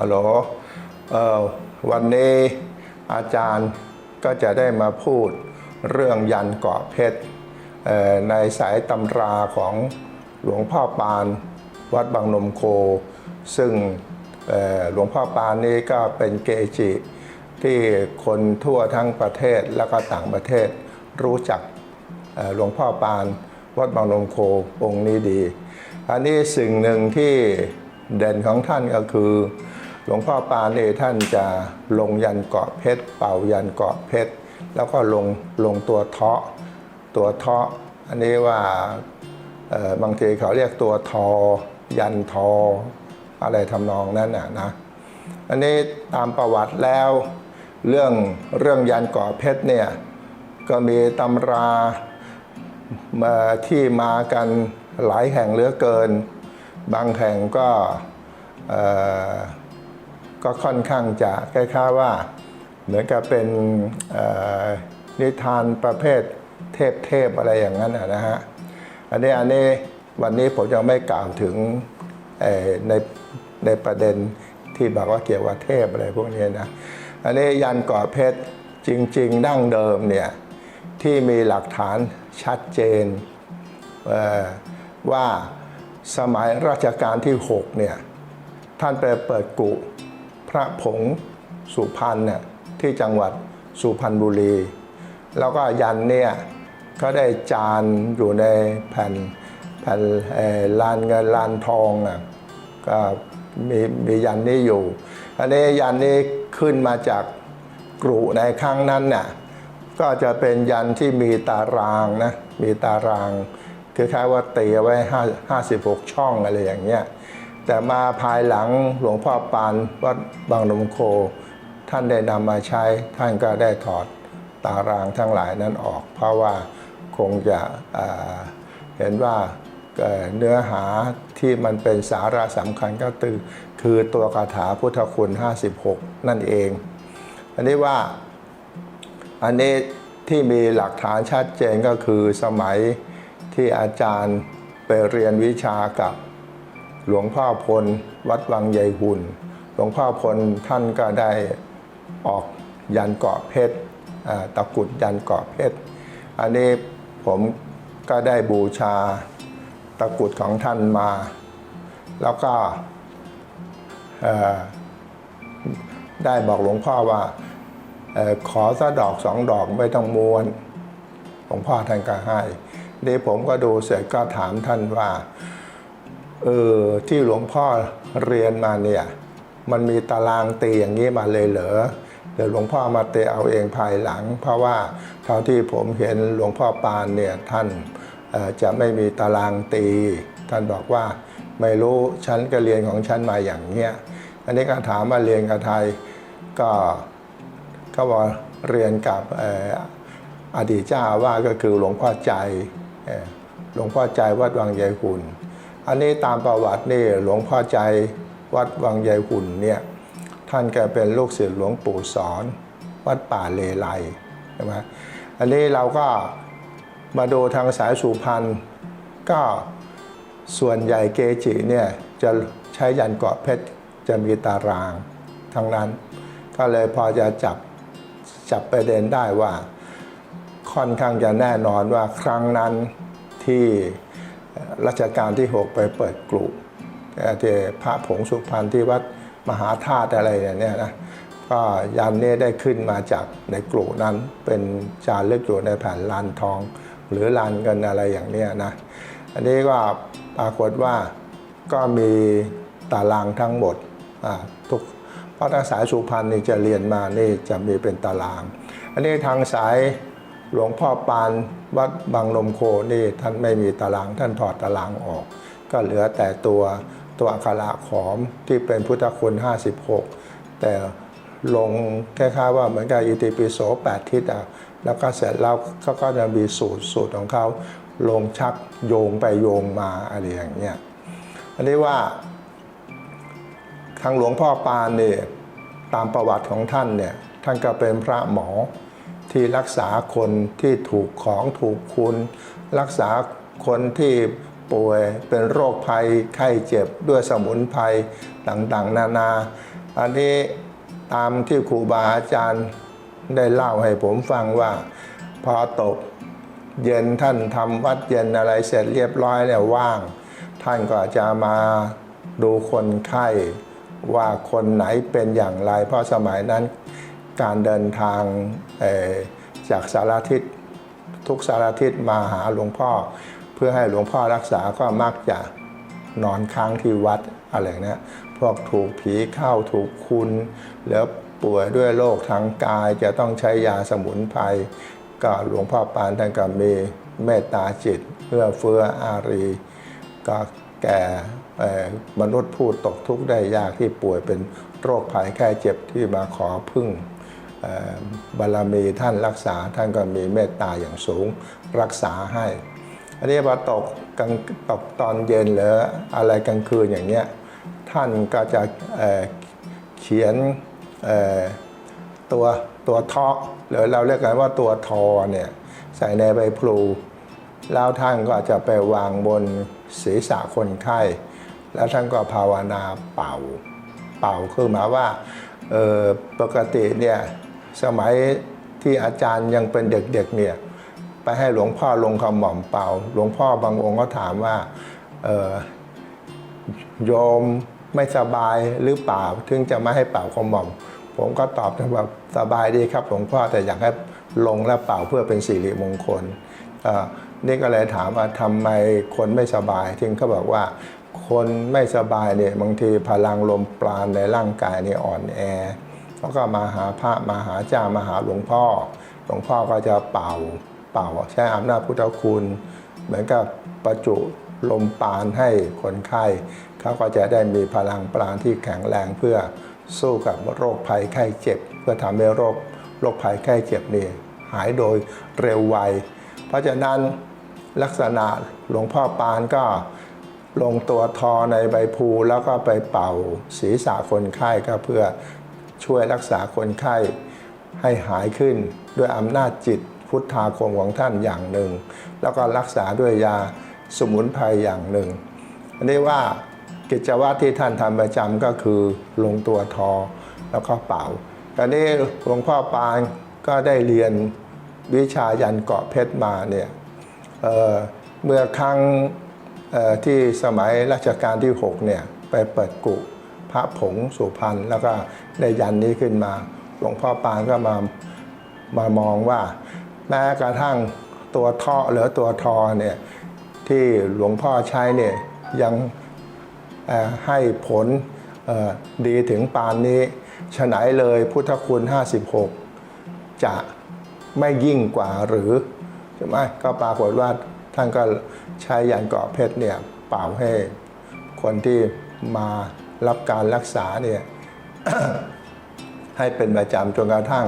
ฮัลโหลวันนี้อาจารย์ก็จะได้มาพูดเรื่องยันเกาะเพชรในสายตำราของหลวงพ่อปานวัดบางนมโค ซึ่งหลวงพ่อปานนี้ก็เป็นเกจิที่คนทั่วทั้งประเทศและก็ต่างประเทศรู้จักหลวงพ่อปานวัดบางนมโคองค์นี้ดี อันนี้สิ่งหนึ่งที่เด่นของท่านก็คือ หลวงพ่อปานนี่ท่านจะลงยันเกาะเพชร เป่ายันเกาะเพชร แล้วก็ลงลงตัวเทาะตัวเทาะ อันนี้ว่าบางทีเขาเรียกตัวทอ ยันทอ อะไรทำนองนั้นน่ะนะอันนี้ตามประวัติแล้วเรื่องเรื่องยันเกาะเพชรเนี่ยก็มีตำรามาที่มากันหลายแห่งเหลือเกิน บางแห่งก็เก็ค่อนข้างจะคล้ายๆว่า เหมือนกับเป็นนิทานประเภทเทพเทพๆอะไรอย่างนั้นนะฮะอันนี้อันนี้วันนี้ผมยังไม่กล่าวถึงในในประเด็นที่บอกว่าเกี่ยวกับเทพอะไรพวกนี้นะอันนี้ยันกาะเพชรจริง ๆ ดั้งเดิมเนี่ยที่มีหลักฐานชัดเจนเว่าสมัยรัชกาลที่ 6 เนี่ย ท่านไปเปิดกุ พระผงสุพรรณเนี่ยที่จังหวัดสุพรรณบุรี แล้วก็ยันเนี่ยก็ได้จานอยู่ในแผ่นแผ่นลานเงินลานทองอะก็มีมียันนี้อยู่ อันนี้ยันนี้ขึ้นมาจากกรุในครั้งนั้นน่ะก็จะเป็นยันที่มีตารางนะมีตารางคล้ายว่าตีเอาไว้5 56 ช่องอะไรอย่างเงี้ย แต่มาภายหลังหลวงพ่อปานวัดบางนมโค ท่านได้นำมาใช้ ท่านก็ได้ถอดตารางทั้งหลายนั้นออก เพราะว่าคงจะเห็นว่าเอ่อเนื้อหาที่มันเป็นสาระสำคัญก็คือคือตัวคาถาพุทธคุณ 56 นั่นเอง อันนี้ว่าอันนี้ที่มีหลักฐานชัดเจนก็คือสมัยที่อาจารย์ไปเรียนวิชากับ หลวงพ่อพล วัดวังใยหุ่น หลวงพ่อพลท่านก็ได้ออกยันเกาะเพชรตะกุดยันเกาะเพชร อันนี้ผมก็ได้บูชาตะกุดของท่านมา แล้วก็ได้บอกหลวงพ่อว่าออขอสักดอกสองดอกไม่ต้องม้วนหลวงพ่อท่านก็ให้นี่ผมก็ดูเสร็จก็ถามท่านว่า เออที่หลวงพ่อเรียนมาเนี่ย มันมีตารางตีอย่างนี้มาเลยเหรอเดี๋ยวหลวงพ่อมาเตีเอาเองภายหลัง เพราะว่าเท่าที่ผมเห็นหลวงพ่อปานเนี่ยท่านจะไม่มีตารางตี ท่านบอกว่าไม่รู้ฉันก็เรียนของฉันมาอย่างเงี้ยอันนี้ก็ถามมาเรียนกับไทยก็ก็บอกเรียนกับอดีตเจ้าว่าก็คือหลวงพ่อใจหลวงพ่อใจวัดวังยายหุ่น อันนี้ตามประวัตินี่หลวงพ่อใจวัดวังยายหุ่นเนี่ยท่านแกเป็นลูกศิษย์หลวงปู่สอน วัดป่าเลไลใช่ไหมอันนี้เราก็มาดูทางสายสุพรรณก็ส่วนใหญ่เกจิเนี่ยจะใช้ยันเกาะเพชรจะมีตารางทั้งนั้น ก็เลยพอจะจับจับประเด็นได้ว่าค่อนข้างจะแน่นอนว่าครั้งนั้นที่ รัชกาลที่ 6 ไปเปิดกลุ่มที่พระผงสุพรรณที่วัดมหาธาตุอะไรเนี่ยนะก็ยันนี้ได้ขึ้นมาจากในกลุ่มนั้นเป็นจารึกอยู่ในแผ่นลานทอง หรือลานเงินอะไรอย่างเนี้ยนะอันนี้ก็ปรากฏว่าก็มีตารางทั้งหมดทุกเพราะทางสายสุพรรณนี่จะเรียนมานี่จะมีเป็นตาราง อันนี้ทางสายหลวงพ่อปาน วัดบางนมโคนี่ท่านไม่มีตาราง ท่านถอดตารางออก ก็เหลือแต่ตัวตัวอักขระขอมที่เป็นพุทธคุณ 56 แต่ลงคล้ายๆว่าเหมือนกับอิติปิโส8ทิศอะแล้วก็เสร็จแล้วเขาก็จะมีสูตรสูตรของเขาลงชักโยงไปโยงมาอะไรอย่างเงี้ยอันนี้ว่าทางหลวงพ่อปานเนี่ยตามประวัติของท่านเนี่ยท่านก็เป็นพระหมอ ที่รักษาคนที่ถูกของถูกคุณ รักษาคนที่ป่วยเป็นโรคภัยไข้เจ็บด้วยสมุนไพรต่างๆ นานา อันนี้ตามที่ครูบาอาจารย์ได้เล่าให้ผมฟังว่า พอตกเย็นท่านทำวัดเย็นอะไรเสร็จเรียบร้อยแล้วว่าง ท่านก็จะมาดูคนไข้ว่าคนไหนเป็นอย่างไร เพราะสมัยนั้น การเดินทางจากสารทิศทุกสารทิศมาหาหลวงพ่อ เพื่อให้หลวงพ่อรักษาก็มักจะนอนค้างที่วัดอะไรเนี้ยพวกถูกผีเข้าถูกคุณ แล้วป่วยด้วยโรคทางกายจะต้องใช้ยาสมุนไพรก็หลวงพ่อปานท่านก็มีเมตตาจิตเพื่อเฟื้ออารี ก็แก่มนุษย์ผู้ตกทุกข์ได้ยากที่ป่วยเป็นโรคภัยแค่เจ็บที่มาขอพึ่ง บารมีท่านรักษาท่านก็มีเมตตาอย่างสูงรักษาให้ อันนี้พอตกกลางตกตอนเย็นหรืออะไรกลางคืนอย่างเงี้ยท่านก็จะเเขียนตัวตัวทาะหรือเราเรียกกันว่าตัวทอเนี่ยใส่ในใบพลูแล้วท่านก็จะไปวางบนศีรษะคนไข้ แล้วท่านก็ภาวนาเป่า เป่าคือหมายว่าปกติเนี่ย สมัยที่อาจารย์ยังเป็นเด็กๆเนี่ยไปให้หลวงพ่อลงคำหม่อมเป่า หลวงพ่อบางองค์ก็ถามว่าโยมไม่สบายหรือเปล่าถึงจะไม่ให้เป่าคำหม่อม ผมก็ตอบว่าสบายดีครับหลวงพ่อแต่อยากให้ลงและเป่าเพื่อเป็นสิริมงคลนี่ก็เลยถามว่าทำไมคนไม่สบายถึงเขาบอกว่าคนไม่สบายเนี่ยบางทีพลังลมปราณในร่างกายเนี่ยอ่อนแอ เขาก็มาหาพระมาหาเจ้ามาหาหลวงพ่อ หลวงพ่อก็จะเป่าเป่าใช้อำนาจพุทธคุณ เหมือนกับประจุลมปาณให้คนไข้เขาก็จะได้มีพลังปราณที่แข็งแรงเพื่อสู้กับโรคภัยไข้เจ็บ เพื่อทำให้โรคโรคภัยไข้เจ็บนี่หายโดยเร็วไว เพราะฉะนั้นลักษณะหลวงพ่อปานก็ลงตัวทอในใบพูแล้วก็ไปเป่าศีรษะคนไข้ก็เพื่อ ช่วยรักษาคนไข้ให้หายขึ้นด้วยอำนาจจิตพุทธาคมของท่านอย่างหนึ่ง แล้วก็รักษาด้วยยาสมุนไพรอย่างหนึ่งอันนี้ว่ากิจวัตรที่ท่านทำประจำก็คือลงตัวทอแล้วก็เป่าตอนนี้หลวงพ่อปานก็ได้เรียนวิชายันเกาะเพชรมาเนี่ยเเมื่อครั้งที่สมัยรัชกาลที่ 6 เนี่ย ไปเปิดกุ พระผงสุพรรณแล้วก็ได้ยันนี้ขึ้นมา หลวงพ่อปานก็มามามองว่า แม้กระทั่งตัวท่อหรือตัวทอเนี่ยที่หลวงพ่อใช้เนี่ยยังให้ผลดีถึงปานนี้ฉไหนเลยพุทธคุณ 56 จะไม่ยิ่งกว่าหรือใช่ไหมก็ปรากฏว่าท่านก็ใช้ยันเกาะเพชรเนี่ยเป่าให้คนที่มา รับการรักษาเนี่ยให้เป็นประจำจนกระทั่ง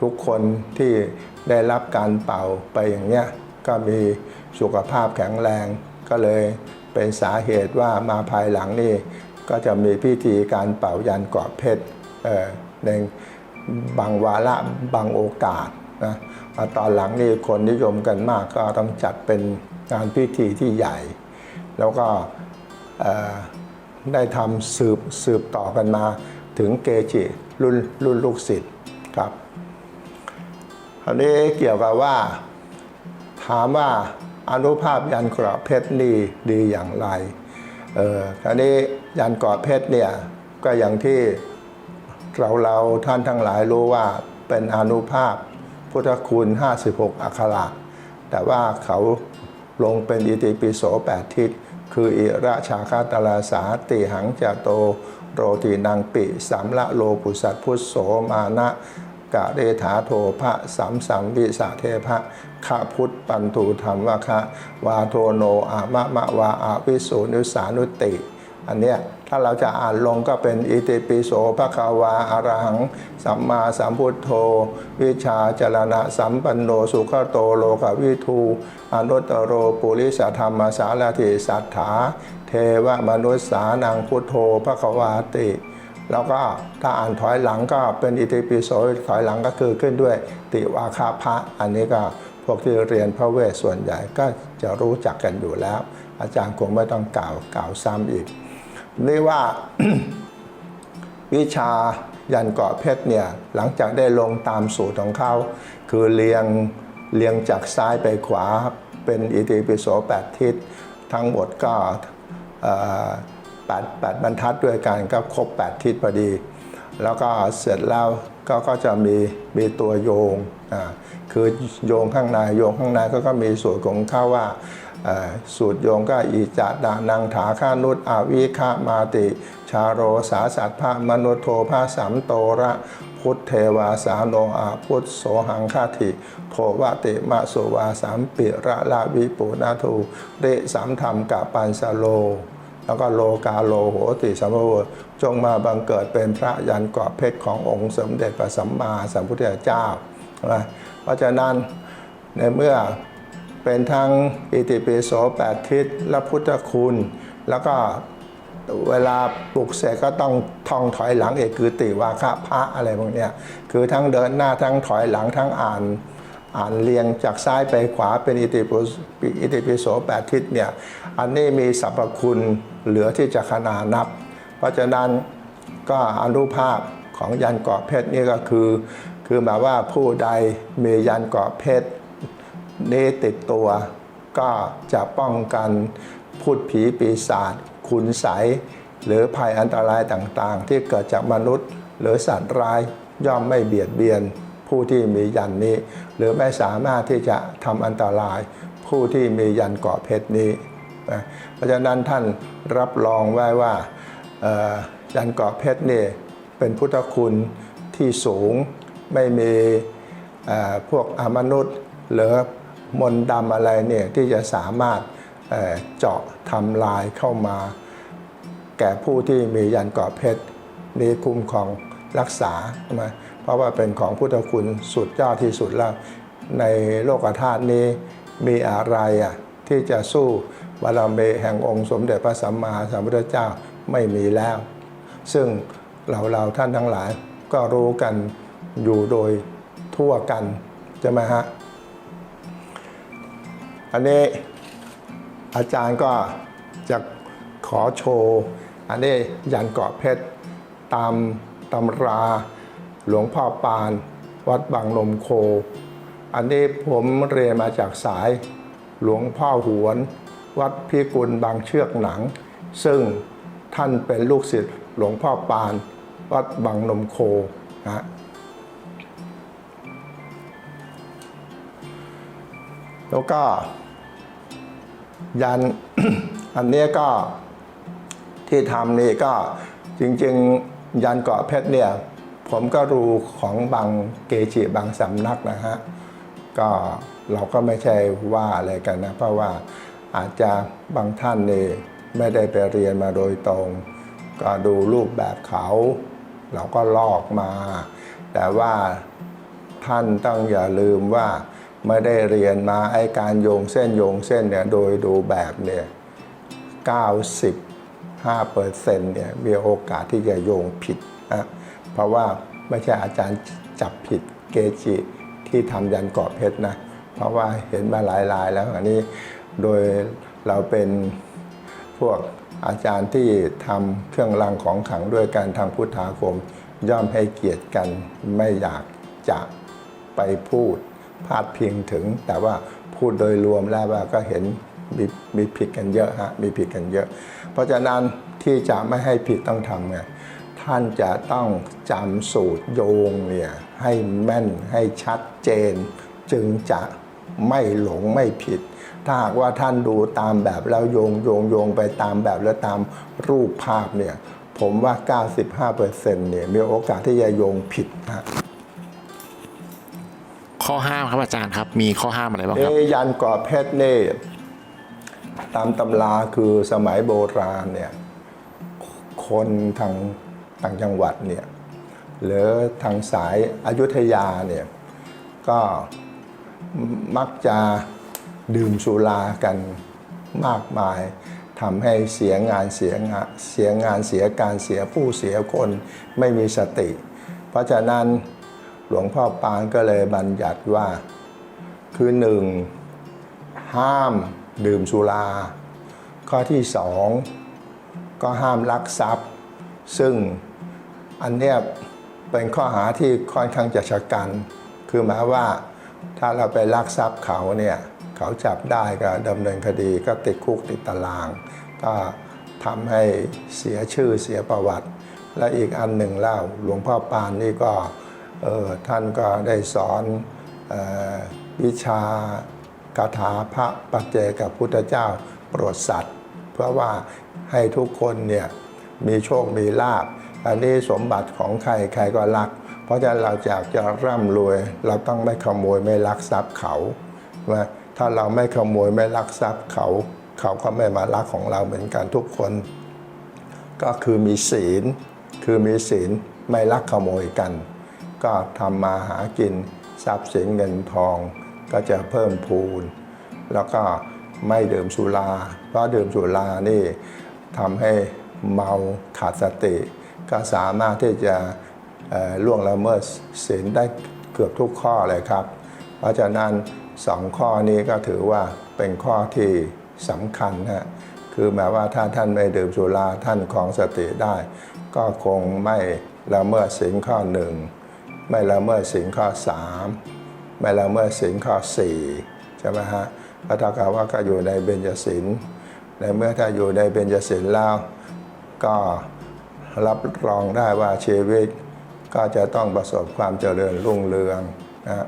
ทุกคนที่ได้รับการเป่าไปอย่างเนี้ยก็มีสุขภาพแข็งแรงก็เลยเป็นสาเหตุว่ามาภายหลังนี่ก็จะมีพิธีการเป่ายันเกาะเพชรเออในบางวาระบางโอกาสนะมาตอนหลังนี่คนนิยมกันมากก็ต้องจัดเป็นงานพิธีที่ใหญ่ แล้วก็เออ ได้ทำสืบสืบต่อกันมาถึงเกจิรุ่นรุ่นลูกศิษย์ครับคราวนี้เกี่ยวกับว่า ถามว่าอนุภาพยันเกราะเพชรนี่ดีอย่างไร เออคราวนี้ยันเกราะเพชรเนี่ยก็อย่างที่เราเราท่านทั้งหลายรู้ว่าเป็นอนุภาพพุทธคุณ 56 อักขระแต่ว่าเขาลงเป็นอิติปิโสแปดทิศ คืออิระชาคาตลาสาติหังจาโตโรตินังปิสัมละโลปุสัตพุทโสมานะกะเรถาโทพระสัมสัมวิสาเทพะขะพุทธปันถูธรรมวะคะ วาโทโนอามะมะวาอาวิสุนุสานุติ อันเนี้ยถ้าเราจะอ่านลงก็เป็นอิติปิโสภะคะวาอะระหัง สัมมาสัมพุทโธ วิชาจรณะสัมปันโนสุขโตโลกวิทูอนุตโรปุริสธรรมสารถิสัทธาเทวมนุษสานังพุทโธภะคะวาติ แล้วก็ถ้าอ่านถอยหลังก็เป็นอิติปิโสถอยหลังก็คือขึ้นด้วยติวาคาพะอันนี้ก็พวกที่เรียนพระเวทส่วนใหญ่ก็จะรู้จักกันอยู่แล้ว อาจารย์คงไม่ต้องกล่าวกล่าวซ้ำอีก นี่ว่าวิชายันเกาะเพชรเนี่ยหลังจากได้ลงตามสูตรของเขาคือเรียงเรียงจากซ้ายไปขวาเป็นอิติปิโสแปดทิศ ทั้งหมดก็แปดแปดบรรทัดด้วยกันก็ครบ8ทิศพอดี แล้วก็เสร็จแล้วก็ก็จะมีมีตัวโยงคือโยงข้างในโยงข้างในก็ก็มีสูตรของเขาว่า สูตรโยงก็อีจาดานังถาข้านุตอาวิคามาติ ชาโรสาสัตพระมนุโทภาสัมโตระพุทธเทวาสาโนอาพุทธโสหังคาติโทวติมะโสวาสามปิระลาวิปุนาทูเรสามธรรมกะปันสโล แล้วก็โลกาโลโหติสัมภโวจงมาบังเกิดเป็นพระยันเกาะเพชรขององค์สมเด็จพระสัมมาสัมพุทธเจ้านะเพราะฉะนั้นในเมื่อ เป็นทั้งอิติปิโสแปดทิศและพุทธคุณ แล้วก็เวลาปลุกเสกก็ต้องท่องถอยหลังเอกคือติวาคะพระอะไรพวกเนี้ยคือทั้งเดินหน้าทั้งถอยหลังทั้งอ่านอ่านเรียงจากซ้ายไปขวาเป็นอิติปิโสอิติปิโสแปดทิศเนี่ยอันนี้มีสรรพคุณเหลือที่จะขนานับ เพราะฉะนั้นก็อนุภาพของยันเกาะเพชรนี่ก็คือ คือหมายว่าผู้ใดมียันเกาะเพชร นี้ติดตัว ก็จะป้องกันพูดผีปีศาจคุณใสหรือภัยอันตรายต่างๆ ที่เกิดจากมนุษย์ หรือสัตว์ร้ายย่อมไม่เบียดเบียน ผู้ที่มียันนี้ หรือไม่สามารถที่จะทำอันตราย ผู้ที่มียันเกาะเพชรนี้นะเพราะฉะนั้นท่านรับรองไว้ว่ายันเกาะเพชรนี่เป็นพุทธคุณที่สูงไม่มีพวกอมนุษย์หรือ มนดำอะไรเนี่ยที่จะสามารถเจาะทำลายเข้ามา แก่ผู้ที่มียันเกาะเพชรนี้คุ้มครองรักษาใช่ไหมเพราะว่าเป็นของพุทธคุณสุดยอดที่สุดแล้ว ในโลกธาตุนี้มีอะไรอะที่จะสู้บารมีแห่งองค์สมเด็จพระสัมมาสัมพุทธเจ้าไม่มีแล้ว ซึ่งเราเราท่านทั้งหลายก็รู้กันอยู่โดยทั่วกันใช่ไหมฮะ อันนี้อาจารย์ก็จะขอโชว์ อันนี้ยันเกาะเพชรตามตำราหลวงพ่อปาน วัดบางนมโค อันนี้ผมเรียนมาจากสายหลวงพ่อหวน วัดพิกุลบางเชือกหนัง ซึ่งท่านเป็นลูกศิษย์หลวงพ่อปาน วัดบางนมโคนะแล้วก็ ยันอันนี้ก็ที่ทำนี่ก็จริง ๆ ยันเกาะเพชรเนี่ยผมก็รู้ของบางเกจิบางสำนักนะฮะก็เราก็ไม่ใช่ว่าอะไรกันนะ เพราะว่าอาจจะบางท่านนี่ไม่ได้ไปเรียนมาโดยตรง ก็ดูรูปแบบเขา เราก็ลอกมา แต่ว่าท่านต้องอย่าลืมว่า ไม่ได้เรียนมาไอการโยงเส้นโยงเส้นเนี่ยโดยดูแบบเนี่ย95เปอร์เซ็นต์เนี่ยมีโอกาสที่จะโยงผิดนะเพราะว่าไม่ใช่อาจารย์จับผิดเกจิที่ทำยันเกาะเพชรนะ เพราะว่าเห็นมาหลายรายแล้วอันนี้โดยเราเป็นพวกอาจารย์ที่ทำเครื่องรางของขลังด้วยการทางพุทธาคม ย่อมให้เกียรติกันไม่อยากจะไปพูด พาดพิงถึง แต่ว่าพูดโดยรวมแล้วว่าก็เห็นมีมีผิดกันเยอะฮะมีผิดกันเยอะ เพราะฉะนั้นที่จะไม่ให้ผิดต้องทำไงท่านจะต้องจำสูตรโยงเนี่ยให้แม่นให้ชัดเจน จึงจะไม่หลงไม่ผิด ถ้าหากว่าท่านดูตามแบบแล้วโยงโยงโยงไปตามแบบแล้วตามรูปภาพเนี่ยผมว่า 95%เนี่ยมีโอกาสที่จะโยงผิดนะ ข้อห้ามครับอาจารย์ครับ มีข้อห้ามอะไรบ้างคเอรับยันเกาะเพชรนี่ตามตำราคือสมัยโบราณเนี่ยคนทางต่างจังหวัดเนี่ยหรือทางสายอายุทยาเนี่ยก็มักจะดื่มสุรากันมากมายทำให้เสียงานเสียงานเสียงานเสียการเสียผู้เสียคนไม่มีสติ เพราะฉะนั้น หลวงพ่อปานก็เลยบัญญัติว่า คือหนึ่งห้ามดื่มสุรา ข้อที่สองก็ห้ามลักทรัพย์ ซึ่งอันเนี้ยเป็นข้อหาที่ค่อนข้างจะชะกัน คือหมายว่าถ้าเราไปลักทรัพย์เขาเนี่ยเขาจับได้ก็ดำเนินคดีก็ติดคุกติดตาราง ก็ทำให้เสียชื่อเสียประวัติ และอีกอันหนึ่งเล่าหลวงพ่อปานนี่ก็ ท่านก็ได้สอนออวิชาคาถาพระปัจเจกับพุทธเจ้าโปรดสัตว์ เพื่อว่าให้ทุกคนเนี่ยมีโชคมีลาบอันนี้สมบัติของใครใครก็รัก เพราะฉะนั้นเราอยากจะร่ำรวย เราต้องไม่ขโมยไม่ลักทรัพย์เขาว่าถ้าเราไม่ขโมยไม่ลักทรัพย์เขา เขาก็ไม่มาลักของเราเหมือนกันทุกคน ก็คือมีศีล คือมีศีลไม่ลักขโมยกัน ก็ทำมาหากินทรัพย์สินเงินทอง ก็จะเพิ่มพูน แล้วก็ไม่ดื่มสุราเพราะดื่มสุรานี่ทำให้เมาขาดสติ ก็สามารถที่จะล่วงละเมิดศีลได้เกือบทุกข้อเลยครับ เพราะฉะนั้นสองข้อนี้ก็ถือว่าเป็นข้อที่สำคัญนะคือหมายว่าถ้าท่านไม่ดื่มสุราท่านครองสติได้ ก็คงไม่ละเมิดศีลข้อหนึ่ง ไม่ละเมิดศีลข้อสามไม่ละเมิดศีลข้อสี่ใช่ไหมฮะก็เท่ากับว่าก็อยู่ในเบญจศีลในเมื่อถ้าอยู่ในเบญจศีลแล้วก็รับรองได้ว่าชีวิต ก็จะต้องประสบความเจริญรุ่งเรืองนะ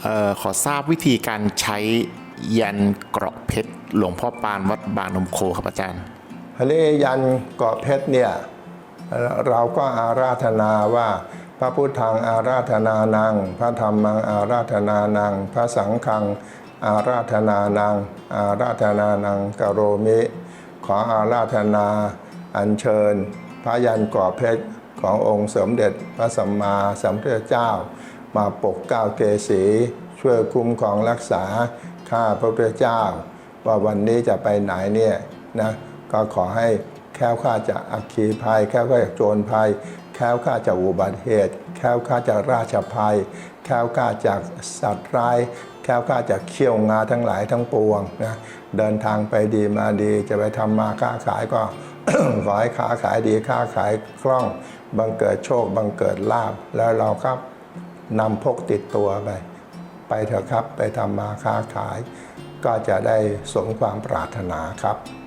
เอ่อขอทราบวิธีการใช้ยันเกราะเพชรหลวงพ่อปานวัดบางนมโคครับอาจารย์อันนี้ยันเกาะเพชรเนี่ย เราก็อาราธนาว่า พระพุทธังอาราธนานัง พระธรรมังอาราธนานัง พระสังฆังอาราธนานัง อาราธนานังกโรมิ ขออาราธนาอัญเชิญ พระยันกาะเพชรขององค์สมเด็จพระสัมมาสัมพุทธเจ้า มาปกเก้าเกษีช่วยคุ้มครองรักษาข้าพระพุทธเจ้า ว่าวันนี้จะไปไหนเนี่ยนะก็ขอให้ ค้วคลาจากอัคคีภัย แค้วคลาจากโจรภัย แค้วคลาจากอุบัติเหตุ แค้วคลาจากราชภัย แค้วคลาจากสัตว์ร้าย แค้วคลาจากเขี้ยวงาทั้งหลายทั้งปวงนะเดินทางไปดีมาดี จะไปทำมาค้าขายก็ขอให้ค้าขายดีค้าขายคล่อง บังเกิดโชค บังเกิดลาบ แล้วเราครับนำพกติดตัวไป ไปเถอะครับ ไปทำมาค้าขาย ก็จะได้สมความปรารถนาครับ